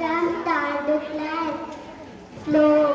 stamped and declared. Slow.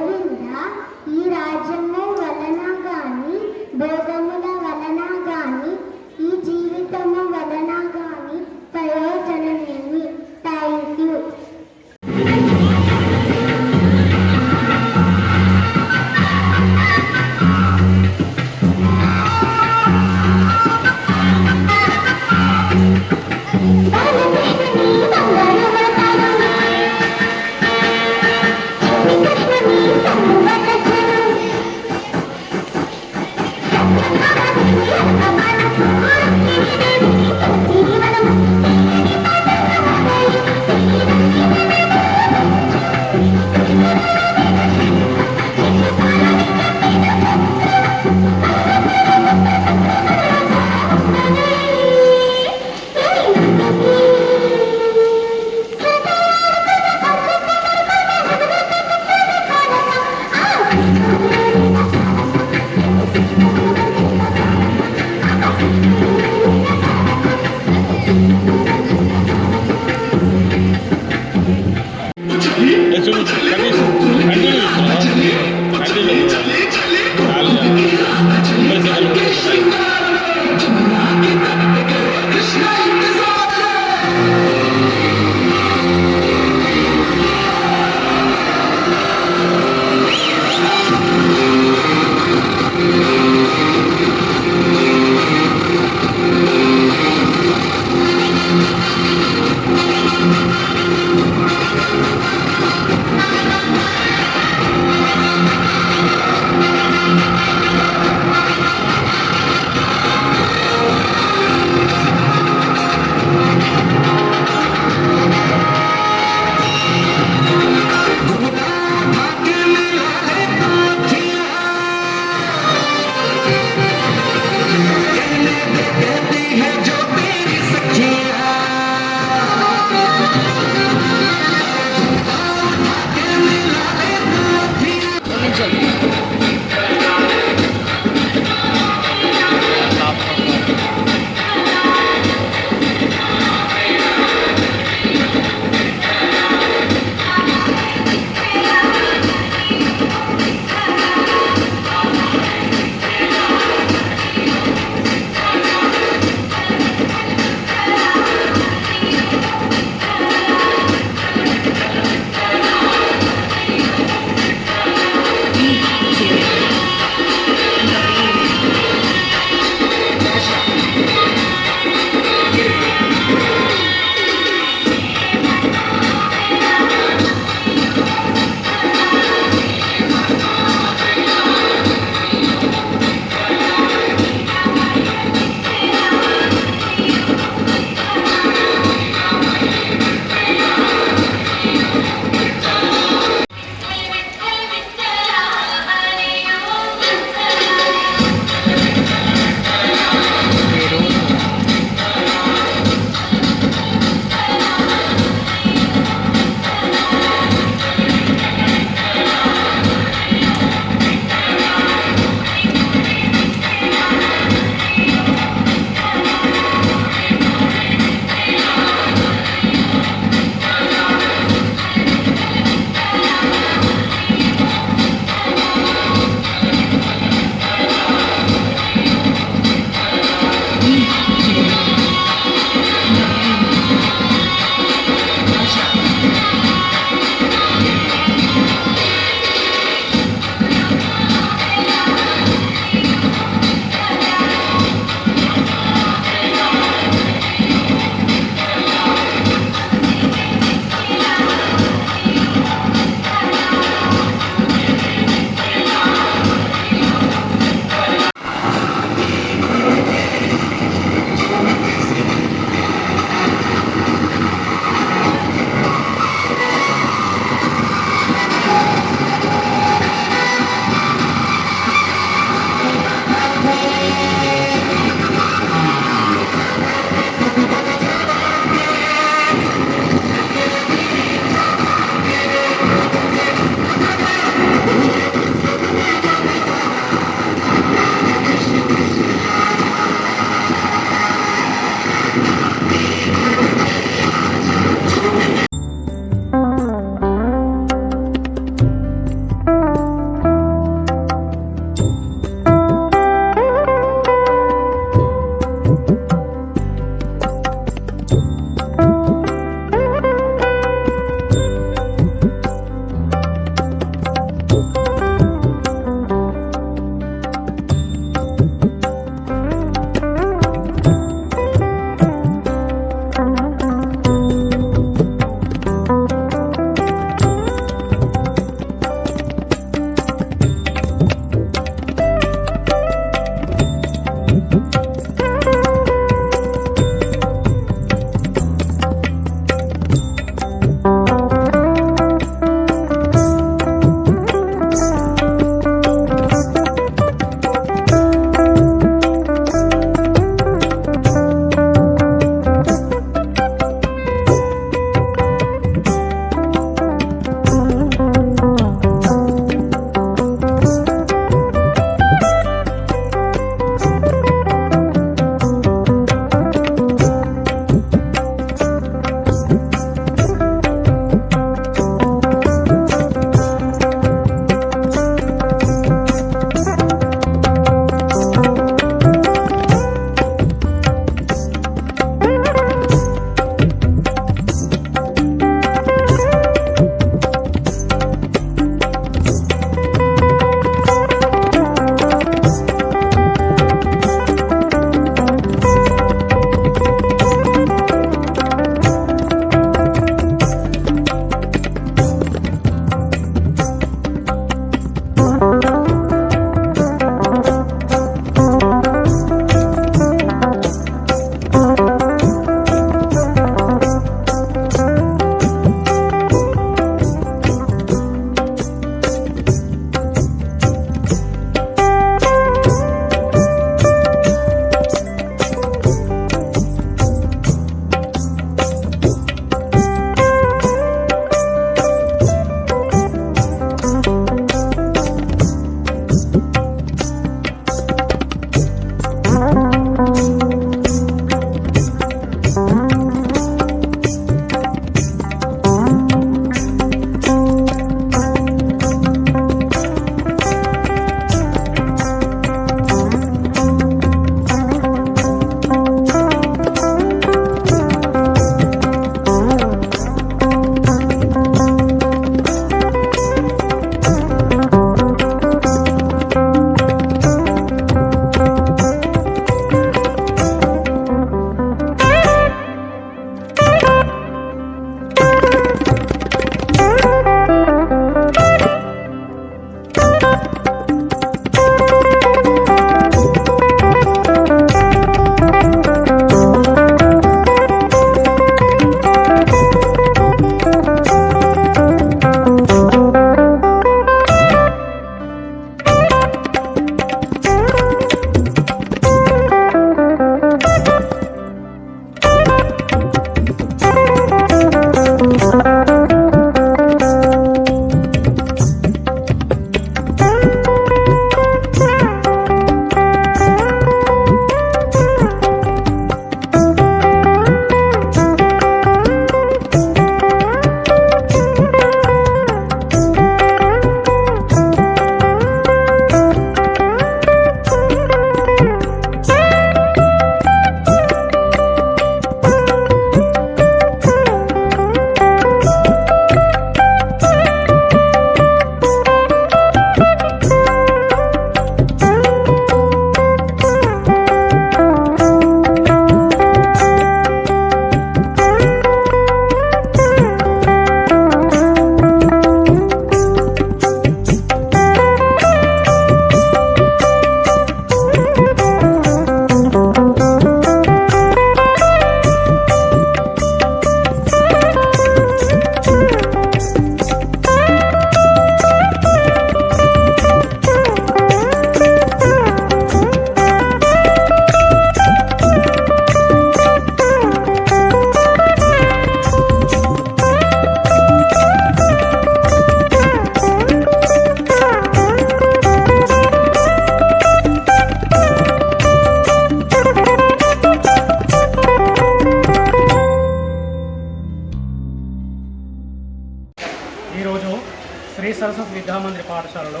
విద్యామందిర పాఠశాలలో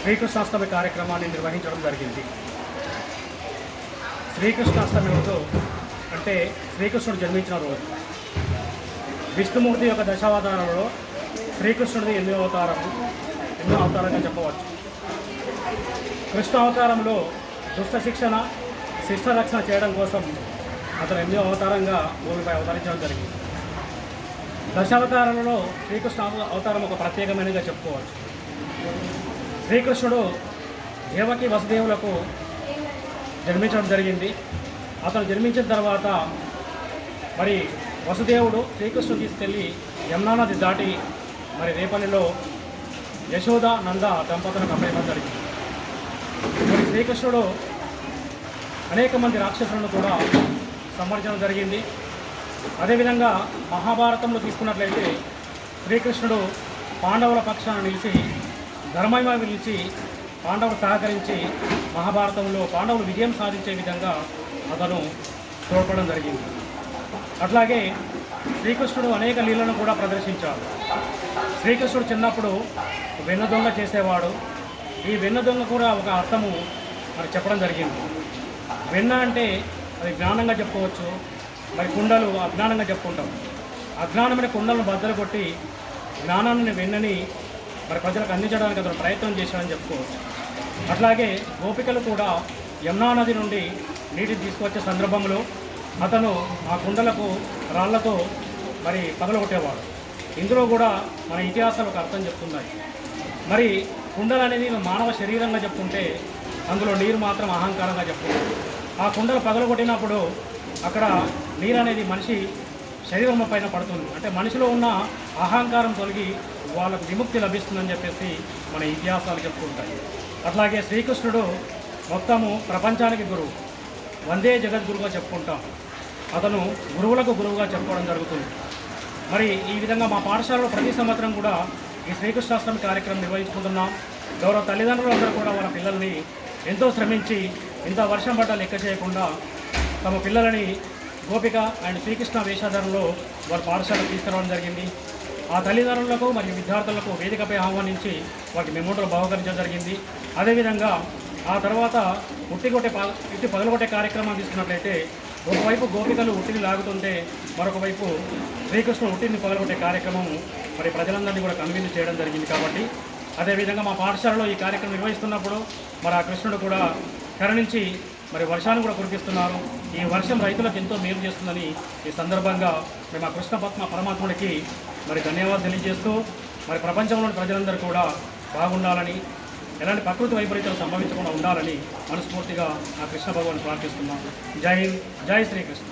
శ్రీకృష్ణాష్టమి కార్యక్రమాన్ని నిర్వహించడం జరిగింది. శ్రీకృష్ణాష్టమి రోజు అంటే శ్రీకృష్ణుడు జన్మించిన రోజు. విష్ణుమూర్తి యొక్క దశావతారంలో శ్రీకృష్ణుడిని ఎన్నో అవతారం ఎన్నో అవతారంగా చెప్పవచ్చు. కృష్ణ అవతారంలో దుష్ట శిక్షణ శిష్ట రక్షణ చేయడం కోసం అతను ఎన్నో అవతారంగా భూమిపై అవతరించడం జరిగింది. దశావతారంలో శ్రీకృష్ణ అవతారం ఒక ప్రత్యేకమైనదిగా చెప్పుకోవచ్చు. శ్రీకృష్ణుడు దేవకి వసుదేవులకు జన్మించడం జరిగింది. అతను జన్మించిన తర్వాత మరి వసుదేవుడు శ్రీకృష్ణుడు తీసుకెళ్ళి యమునా నది దాటి మరి రేపల్లిలో యశోద నంద దంపతులకు అప్పయ్యడం జరిగింది. మరి శ్రీకృష్ణుడు అనేక మంది రాక్షసులను కూడా సంవర్జనం జరిగింది. అదేవిధంగా మహాభారతంలో తీసుకున్నట్లయితే శ్రీకృష్ణుడు పాండవుల పక్షాన నిలిచి ధర్మమయ నిలిచి పాండవులు సహకరించి మహాభారతంలో పాండవులు విజయం సాధించే విధంగా అతను తోడ్పడడం జరిగింది. అట్లాగే శ్రీకృష్ణుడు అనేక లీలను కూడా ప్రదర్శించాడు. శ్రీకృష్ణుడు చిన్నప్పుడు వెన్న దొంగ చేసేవాడు. ఈ వెన్న దొంగ కూడా ఒక అర్థము మరి చెప్పడం జరిగింది. వెన్న అంటే అది జ్ఞానంగా చెప్పుకోవచ్చు మరి కుండలు అజ్ఞానంగా చెప్పుకుంటాం. అజ్ఞానమైన కుండలను బద్దలు కొట్టి జ్ఞానాన్ని వెన్నని మరి ప్రజలకు అందించడానికి అతను ప్రయత్నం చేశాడని చెప్పుకోవచ్చు. అట్లాగే గోపికలు కూడా యమునా నది నుండి నీటిని తీసుకొచ్చే సందర్భంలో అతను ఆ కుండలకు రాళ్ళతో మరి పగలగొట్టేవాడు ఇందులో కూడా మన ఇతిహాసాలు ఒక అర్థం చెప్తున్నాయి. మరి కుండలు అనేది మానవ శరీరంగా చెప్పుకుంటే అందులో నీరు మాత్రం అహంకారంగా చెప్పుకుంటుంది ఆ కుండలు పగలగొట్టినప్పుడు అక్కడ నీరు అనేది మనిషి శరీరం పైన పడుతుంది. అంటే మనిషిలో ఉన్న అహంకారం తొలగి వాళ్ళకు విముక్తి లభిస్తుందని చెప్పేసి మన ఇతిహాసాలు చెప్పుకుంటాయి అట్లాగే శ్రీకృష్ణుడు మొత్తము ప్రపంచానికి గురువు. వందే జగద్గురుగా చెప్పుకుంటాం. అతను గురువులకు గురువుగా చెప్పుకోవడం జరుగుతుంది. మరి ఈ విధంగా మా పాఠశాలలో ప్రతి సంవత్సరం కూడా ఈ శ్రీకృష్ణాష్టమి కార్యక్రమం నిర్వహించుకుంటున్నాం. గౌరవ తల్లిదండ్రులందరూ కూడా వాళ్ళ పిల్లల్ని ఎంతో శ్రమించి ఇంత వర్షం పడ్డ లెక్క చేయకుండా తమ పిల్లలని గోపిక అండ్ శ్రీకృష్ణ వేషాధారంలో వారి పాఠశాలకు తీసుకురావడం జరిగింది. ఆ తల్లిదండ్రులకు మరియు విద్యార్థులకు వేదికపై ఆహ్వానించి వారికి మెమోటలు బహుకరించడం జరిగింది. అదేవిధంగా ఆ తర్వాత ఉట్టి కొట్టే పా పగలగొట్టే కార్యక్రమం తీసుకున్నట్లయితే ఒకవైపు గోపికలు ఉట్టిని లాగుతుంటే మరొక వైపు ఉట్టిని పగలగొట్టే కార్యక్రమం మరి ప్రజలందరినీ కూడా కన్విన్స్ చేయడం జరిగింది కాబట్టి. అదేవిధంగా మా పాఠశాలలో ఈ కార్యక్రమం నిర్వహిస్తున్నప్పుడు మరి ఆ కృష్ణుడు కూడా కరణించి మరి వర్షాన్ని కూడా కురిపిస్తున్నారు. ఈ వర్షం రైతులకు ఎంతో మేలు చేస్తుందని ఈ సందర్భంగా మేము ఆ కృష్ణ పద్మ పరమాత్ముడికి మరి ధన్యవాదాలు తెలియజేస్తూ మరి ప్రపంచంలోని ప్రజలందరూ కూడా బాగుండాలని ఎలాంటి ప్రకృతి వైపరీత్యాలు సంభవించకుండా ఉండాలని మనస్ఫూర్తిగా ఆ కృష్ణ భగవాన్ ప్రార్థిస్తున్నాం. జై జై శ్రీకృష్ణ.